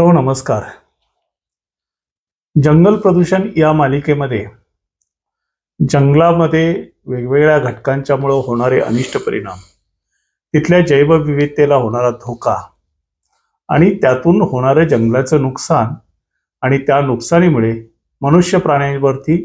मित्रो नमस्कार. जंगल प्रदूषण या मालिकेमध्ये जंगलामध्ये वेगवेगळ्या घटकांच्यामुळं होणारे अनिष्ट परिणाम तिथल्या जैवविविधतेला होणारा धोका आणि त्यातून होणारं जंगलाचं नुकसान आणि त्या नुकसानीमुळे मनुष्य प्राण्यांवरती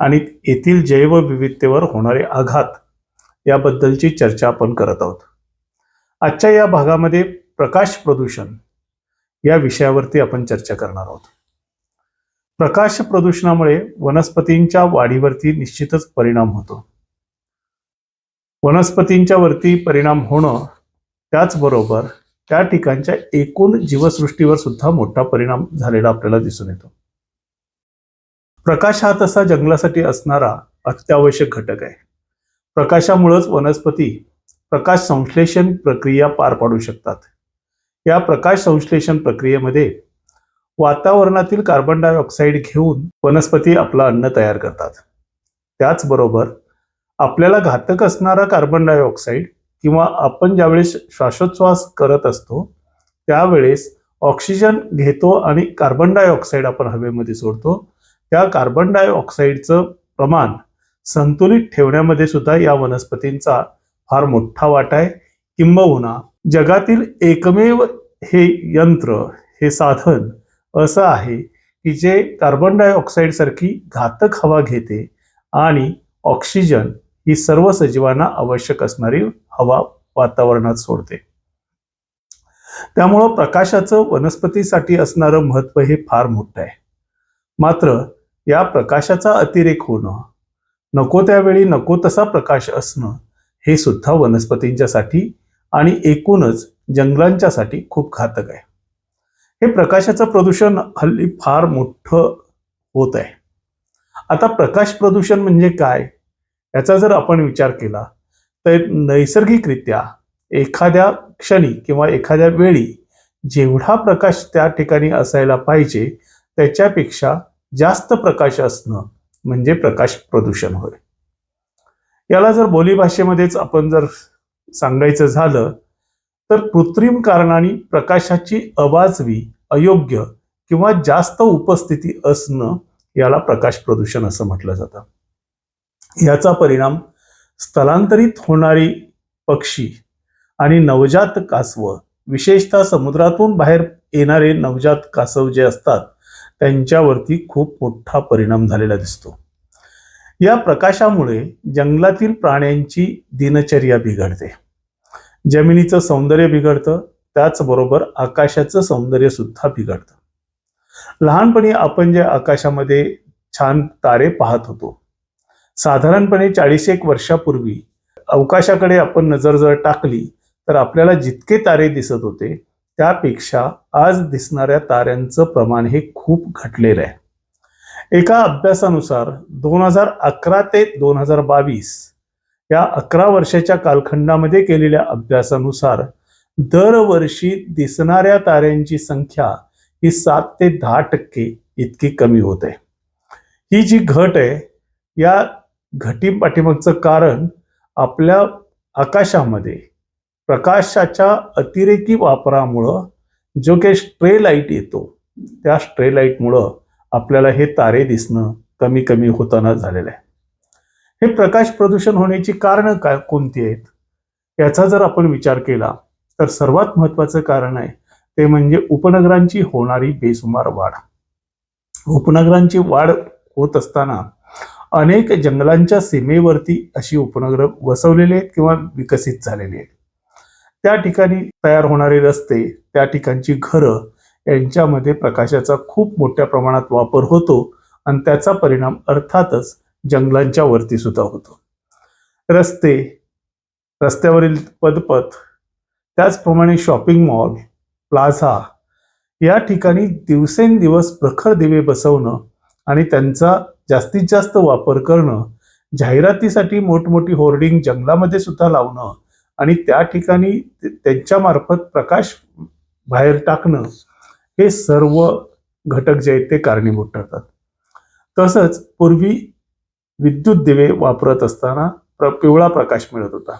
आणि येथील जैवविविधतेवर होणारे आघात याबद्दलची चर्चा आपण करत आहोत. आजच्या या भागामध्ये प्रकाश प्रदूषण या विषयावरती आपण चर्चा करणार आहोत. प्रकाश प्रदूषणामुळे वनस्पतींच्या वाढीवरती निश्चितच परिणाम होतो. वनस्पतींच्या वरती परिणाम होणं त्याचबरोबर त्या ठिकाणच्या एकूण जीवसृष्टीवर सुद्धा मोठा परिणाम झालेला आपल्याला दिसून येतो. प्रकाश हा तसा जंगलासाठी असणारा अत्यावश्यक घटक आहे. प्रकाशामुळेच वनस्पती प्रकाश संश्लेषण प्रक्रिया पार पाडू शकतात. या प्रकाश संश्लेषण प्रक्रियेमध्ये वातावरणातील कार्बन डायऑक्साईड घेऊन वनस्पती आपलं अन्न तयार करतात. त्याचबरोबर आपल्याला घातक असणारा कार्बन डायऑक्साईड किंवा आपण ज्यावेळेस श्वासोच्छ्वास करत असतो त्यावेळेस ऑक्सिजन घेतो आणि कार्बन डायऑक्साईड आपण हवेमध्ये सोडतो. त्या कार्बन डायऑक्साईडचं प्रमाण संतुलित ठेवण्यामध्ये सुद्धा या वनस्पतींचा फार मोठा वाटा आहे. किंबहुना जगातील एकमेव हे यंत्र हे साधन असं आहे की जे कार्बन डायऑक्साईड सारखी घातक हवा घेते आणि ऑक्सिजन ही सर्व सजीवांना आवश्यक असणारी हवा वातावरणात सोडते. त्यामुळं प्रकाशाचं वनस्पतीसाठी असणारं महत्त्व हे फार मोठं आहे. मात्र या प्रकाशाचा अतिरेक होणं नको त्यावेळी नको तसा प्रकाश असणं हे सुद्धा वनस्पतींच्यासाठी आणि एकूणच जंगलांच्यासाठी खूप घातक आहे. हे प्रकाशाचं प्रदूषण हल्ली फार मोठं होत आहे. आता प्रकाश प्रदूषण म्हणजे काय? याचा जर आपण विचार केला तर नैसर्गिकरित्या एखाद्या क्षणी किंवा एखाद्या वेळी जेवढा प्रकाश त्या ठिकाणी असायला पाहिजे त्याच्यापेक्षा जास्त प्रकाश असणं म्हणजे प्रकाश प्रदूषण होय. याला जर बोलीभाषेमध्येच आपण जर सांगायचं झालं तर कृत्रिम कारणाने प्रकाशाची अवाजवी अयोग्य किंवा जास्त उपस्थिती असणं याला प्रकाश प्रदूषण असं म्हटलं जातं. याचा परिणाम स्थलांतरित होणारी पक्षी आणि नवजात कासव विशेषतः समुद्रातून बाहेर येणारे नवजात कासव जे असतात त्यांच्यावरती खूप मोठा परिणाम झालेला दिसतो. या प्रकाशामुळे जंगलातील प्राण्यांची दिनचर्या बिघडते. जमिनीचं सौंदर्य बिघडतं त्याचबरोबर आकाशाचं सौंदर्य सुद्धा बिघडतं. लहानपणी आपण जे आकाशामध्ये छान तारे पाहत होतो साधारणपणे चाळीस एक वर्षापूर्वी अवकाशाकडे आपण नजर जर टाकली तर आपल्याला जितके तारे दिसत होते त्यापेक्षा आज दिसणाऱ्या ताऱ्यांचं प्रमाण हे खूप घटलेलं आहे. एका अभ्यासानुसार दोन हजार अकरा ते दोन हजार बावीस या अकरा वर्षाच्या कालखंडामध्ये केलेल्या अभ्यासानुसार दरवर्षी दिसणाऱ्या ताऱ्यांची संख्या ही सात ते दहा टक्के इतकी कमी होत. आहे ही जी घट आहे या घटी पाठीमागचं कारण आपल्या आकाशामध्ये प्रकाशाच्या अतिरेकी वापरामुळं जो काही स्ट्रे लाइट येतो त्या स्ट्रे लाईटमुळं आपल्याला हे तारे दिसणं कमी कमी होताना झालेलं आहे. हे प्रकाश प्रदूषण होण्याची कारणं काय कोणती आहेत? याचा जर आपण विचार केला तर सर्वात महत्वाचं कारण आहे ते म्हणजे उपनगरांची होणारी बेसुमार वाढ. उपनगरांची वाढ होत असताना अनेक जंगलांच्या सीमेवरती अशी उपनगरं वसवलेली आहेत किंवा विकसित झालेली आहेत. त्या ठिकाणी तयार होणारे रस्ते त्या ठिकाणची घरं यांच्यामध्ये प्रकाशाचा खूप मोठ्या प्रमाणात वापर होतो आणि त्याचा परिणाम अर्थातच जंगलांच्या वरती सुद्धा होतो. रस्ते रस्त्यावरील पदपथ त्याचप्रमाणे शॉपिंग मॉल प्लाझा या ठिकाणी दिवसेंदिवस प्रखर दिवे बसवणं आणि त्यांचा जास्तीत जास्त वापर करणं जाहिरातीसाठी मोठमोठी होर्डिंग जंगलामध्ये सुद्धा लावणं आणि त्या ठिकाणी त्यांच्यामार्फत प्रकाश बाहेर टाकणं हे सर्व घटक जे आहेत ते कारणीभूत ठरतात. तसंच पूर्वी विद्युत दिवे वापरत असताना प्र पिवळा प्रकाश मिळत होता.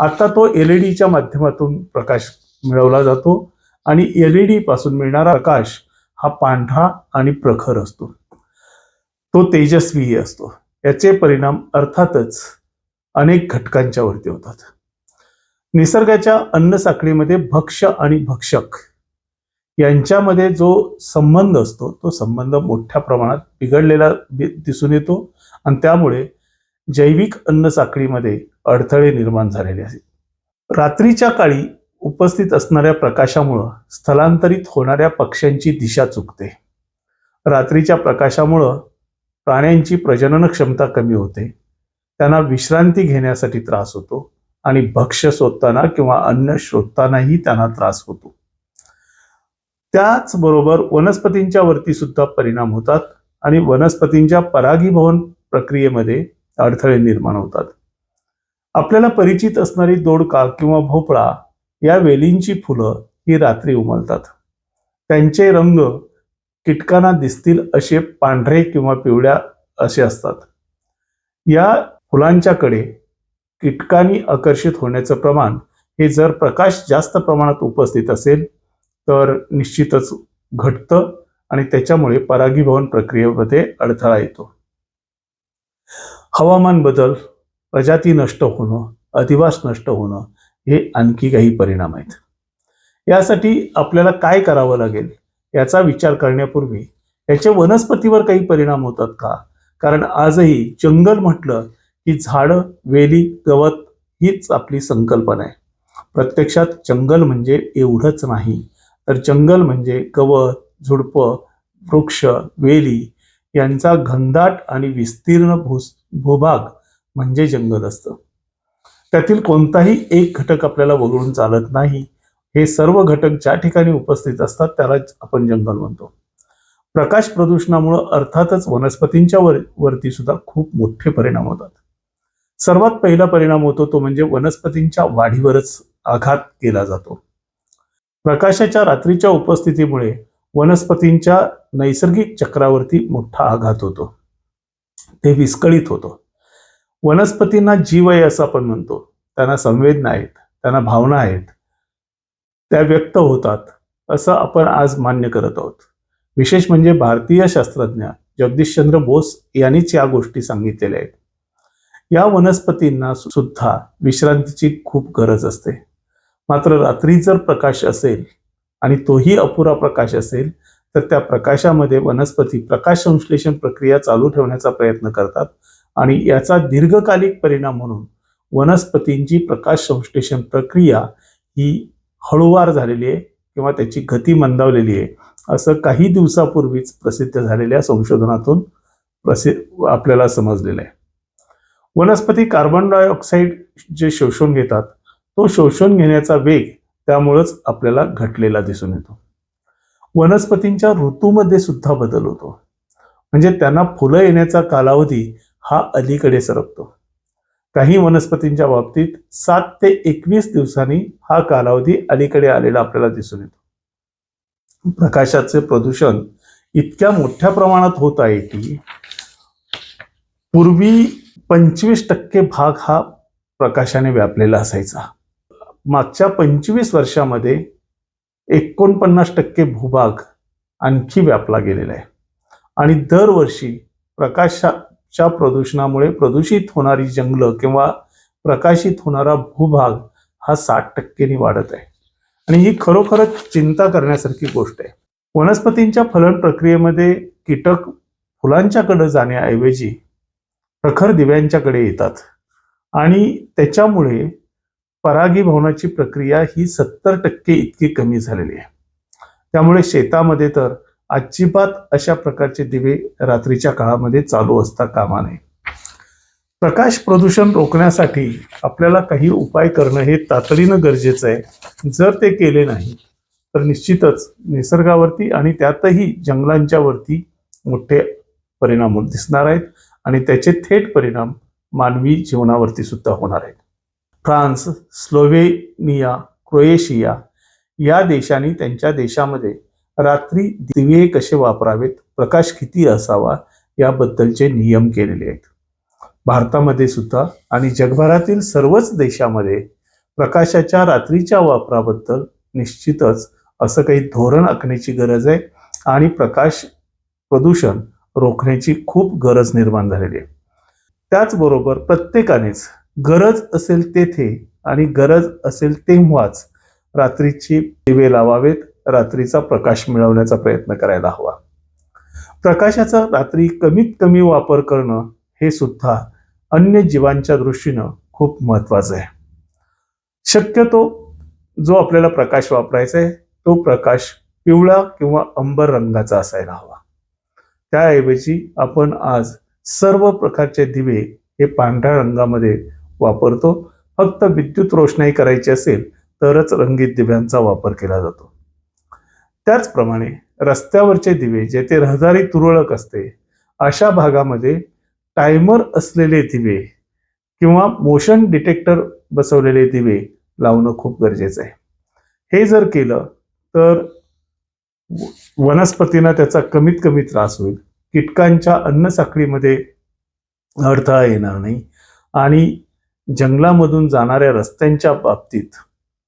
आता तो एल ई डीच्या माध्यमातून प्रकाश मिळवला जातो आणि एल ई डी पासून मिळणारा प्रकाश हा पांढरा आणि प्रखर असतो. तो तेजस्वीही असतो. याचे परिणाम अर्थातच अनेक घटकांच्या वरती होतात. निसर्गाच्या अन्न साखळीमध्ये भक्ष आणि भक्षक यांच्यामध्ये जो संबंध असतो तो संबंध मोठ्या प्रमाणात बिघडलेला दिसून येतो आणि त्यामुळे जैविक अन्न साखळीमध्ये अडथळे निर्माण झालेले आहेत. रात्रीच्या काळी उपस्थित असणाऱ्या प्रकाशामुळं स्थलांतरित होणाऱ्या पक्ष्यांची दिशा चुकते. रात्रीच्या प्रकाशामुळं प्राण्यांची प्रजनन क्षमता कमी होते. त्यांना विश्रांती घेण्यासाठी त्रास होतो आणि भक्ष्य शोधताना किंवा अन्न शोधतानाही त्यांना त्रास होतो. त्याचबरोबर वनस्पतींच्या वरती सुद्धा परिणाम होतात आणि वनस्पतींच्या परागीभवन प्रक्रियेमध्ये अडथळे निर्माण होतात. आपल्याला परिचित असणारी दोडका किंवा भोपळा या वेलींची फुलं ही रात्री उमलतात. त्यांचे रंग कीटकांना दिसतील असे पांढरे किंवा पिवळ्या असे असतात. या फुलांच्याकडे कीटकांनी आकर्षित होण्याचं प्रमाण हे जर प्रकाश जास्त प्रमाणात उपस्थित असेल तर निश्चितच घटतं आणि त्याच्यामुळे परागीभवन प्रक्रियेमध्ये अडथळा येतो. हवामान बदल प्रजाती नष्ट होणं अधिवास नष्ट होणं हे आणखी काही परिणाम आहेत. यासाठी आपल्याला काय करावं लागेल याचा विचार करण्यापूर्वी याचे वनस्पतीवर काही परिणाम होतात का? कारण आजही जंगल म्हटलं की झाडं वेली गवत हीच आपली संकल्पना आहे. प्रत्यक्षात जंगल म्हणजे एवढंच नाही. तर जंगल म्हणजे गवत झुडपं वृक्ष वेली यांचा घनदाट आणि विस्तीर्ण भू भूभाग म्हणजे जंगल असतं. त्यातील कोणताही एक घटक आपल्याला वगळून चालत नाही. हे सर्व घटक ज्या ठिकाणी उपस्थित असतात त्याला आपण जंगल म्हणतो. प्रकाश प्रदूषणामुळं अर्थातच वनस्पतींच्या वर वरती सुद्धा खूप मोठे परिणाम होतात. सर्वात पहिला परिणाम होतो तो म्हणजे वनस्पतींच्या वाढीवरच आघात केला जातो. प्रकाशाच्या रात्रीच्या उपस्थितीमुळे वनस्पतींच्या नैसर्गिक चक्रावरती मोठा आघात होतो. ते विस्कळीत होतो. वनस्पतींना जीव आहे असं आपण म्हणतो. त्यांना संवेदना आहेत. त्यांना भावना आहेत. त्या व्यक्त होतात असं आपण आज मान्य करत आहोत. विशेष म्हणजे भारतीय शास्त्रज्ञ जगदीशचंद्र बोस यांनीच या गोष्टी सांगितलेल्या आहेत. या वनस्पतींना सुद्धा विश्रांतीची खूप गरज असते. मात्र रात्री जर प्रकाश असेल आणि तोही अपुरा प्रकाश असेल तर त्या प्रकाशामध्ये वनस्पती प्रकाश संश्लेषण प्रक्रिया चालू ठेवण्याचा प्रयत्न करतात. आणि याचा दीर्घकालिक परिणाम म्हणून वनस्पतींची प्रकाश संश्लेषण प्रक्रिया ही हळूवार झालेली आहे किंवा त्याची गती मंदावलेली आहे. असं काही दिवसापूर्वीच प्रसिद्ध झालेल्या संशोधनातून प्रसिद्ध आपल्याला समजलेलं आहे. वनस्पती कार्बन डायऑक्साईड जे शोषून घेतात तो शोषून घेण्याचा वेग त्यामुळंच आपल्याला घटलेला दिसून येतो. वनस्पतींच्या ऋतूमध्ये सुद्धा बदल होतो. म्हणजे त्यांना फुलं येण्याचा कालावधी हा अलीकडे सरकतो. काही वनस्पतींच्या बाबतीत सात ते एकवीस दिवसांनी हा कालावधी अलीकडे आलेला आपल्याला दिसून येतो. प्रकाशाचे प्रदूषण इतक्या मोठ्या प्रमाणात होत आहे की पूर्वी पंचवीस टक्के भाग हा प्रकाशाने व्यापलेला असायचा. मागच्या पंचवीस वर्षामध्ये एकोणपन्नास टक्के भूभाग आणखी व्यापला गेलेला आहे. आणि दरवर्षी प्रकाशाच्या प्रदूषणामुळे प्रदूषित होणारी जंगलं किंवा प्रकाशित होणारा भूभाग हा साठ टक्केनी वाढत आहे. आणि ही खरोखरच चिंता करण्यासारखी गोष्ट आहे. वनस्पतींच्या फलन प्रक्रियेमध्ये कीटक फुलांच्याकडे जाण्याऐवजी प्रखर दिव्यांच्याकडे येतात. आणि त्याच्यामुळे परागीभवनाची प्रक्रिया ही सत्तर टक्के इतकी कमी झालेली आहे. त्यामुळे शेतामध्ये तर अजिबात अशा प्रकारचे दिवे रात्रीच्या काळामध्ये चालू असता कामा नये. प्रकाश प्रदूषण रोखण्यासाठी आपल्याला काही उपाय करणं हे तातडीनं गरजेचं आहे. जर ते केले नाही तर निश्चितच निसर्गावरती आणि त्यातही जंगलांच्या वरती मोठे परिणाम दिसणार आहेत आणि त्याचे थेट परिणाम मानवी जीवनावरती सुद्धा होणार आहेत. फ्रान्स स्लोव्हेनिया क्रोएशिया या देशांनी त्यांच्या देशामध्ये रात्री दिवे कसे वापरावेत प्रकाश किती असावा याबद्दलचे नियम केलेले आहेत. भारतामध्ये सुद्धा आणि जगभरातील सर्वच देशामध्ये प्रकाशाच्या रात्रीच्या वापराबद्दल निश्चितच असं काही धोरण आखण्याची गरज आहे आणि प्रकाश प्रदूषण रोखण्याची खूप गरज निर्माण झालेली आहे. त्याचबरोबर प्रत्येकानेच गरज असेल तेथे आणि गरज असेल तेव्हाच रात्रीची दिवे लावावेत रात्रीचा प्रकाश मिळवण्याचा प्रयत्न करायला हवा. प्रकाशाचा रात्री कमीत कमी वापर करणं हे सुद्धा अन्य जीवांच्या दृष्टीनं खूप महत्वाचं आहे. शक्यतो जो आपल्याला प्रकाश वापरायचा आहे तो प्रकाश पिवळा किंवा अंबर रंगाचा असायला हवा. त्याऐवजी आपण आज सर्व प्रकारचे दिवे हे पांढऱ्या रंगामध्ये वापरतो. फक्त विद्युत रोषणाई करायची असेल तरच रंगीत दिव्यांचा वापर केला जातो. त्याचप्रमाणे रस्त्यावरचे दिवे जेथे रहदारी तुरळक असते अशा भागामध्ये टायमर असलेले दिवे किंवा मोशन डिटेक्टर बसवलेले दिवे लावणं खूप गरजेचं आहे. हे जर केलं तर वनस्पतींना त्याचा कमीत कमी त्रास होईल. कीटकांच्या अन्न साखळीमध्ये अडथळा येणार नाही. आणि जंगलामधून जाणाऱ्या रस्त्यांच्या बाबतीत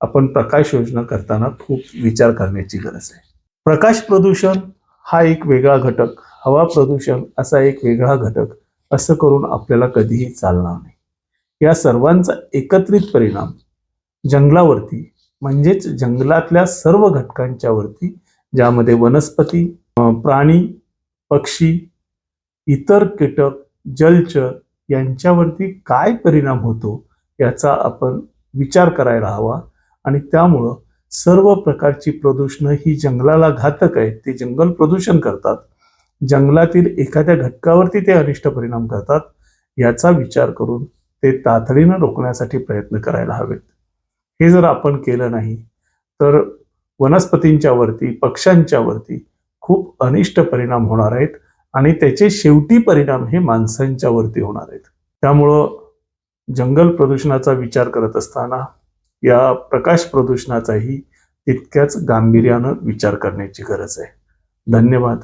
आपण प्रकाश योजना करताना खूप विचार करण्याची गरज आहे. प्रकाश प्रदूषण हा एक वेगळा घटक हवा प्रदूषण असा एक वेगळा घटक असं करून आपल्याला कधीही चालणार नाही. या सर्वांचा एकत्रित परिणाम जंगलावरती म्हणजेच जंगलातल्या सर्व घटकांच्या वरती ज्यामध्ये वनस्पती प्राणी पक्षी इतर कीटक जलचर यांच्यावरती काय परिणाम होतो याचा आपण विचार करायला हवा. आणि त्यामुळं सर्व प्रकारची प्रदूषणं ही जंगलाला घातक आहेत. ते जंगल प्रदूषण करतात. जंगलातील एखाद्या घटकावरती ते अनिष्ट परिणाम करतात. याचा विचार करून ते तातडीनं रोखण्यासाठी प्रयत्न करायला हवेत. हे जर आपण केलं नाही तर वनस्पतींच्यावरती पक्ष्यांच्यावरती खूप अनिष्ट परिणाम होणार आहेत. आणि त्याचे शेवटी परिणाम हे माणसांच्या वरती होणार आहेत. त्यामुळं जंगल प्रदूषणाचा विचार करत असताना या प्रकाश प्रदूषणाचाही तितक्याच गांभीर्यानं विचार करण्याची गरज आहे. धन्यवाद.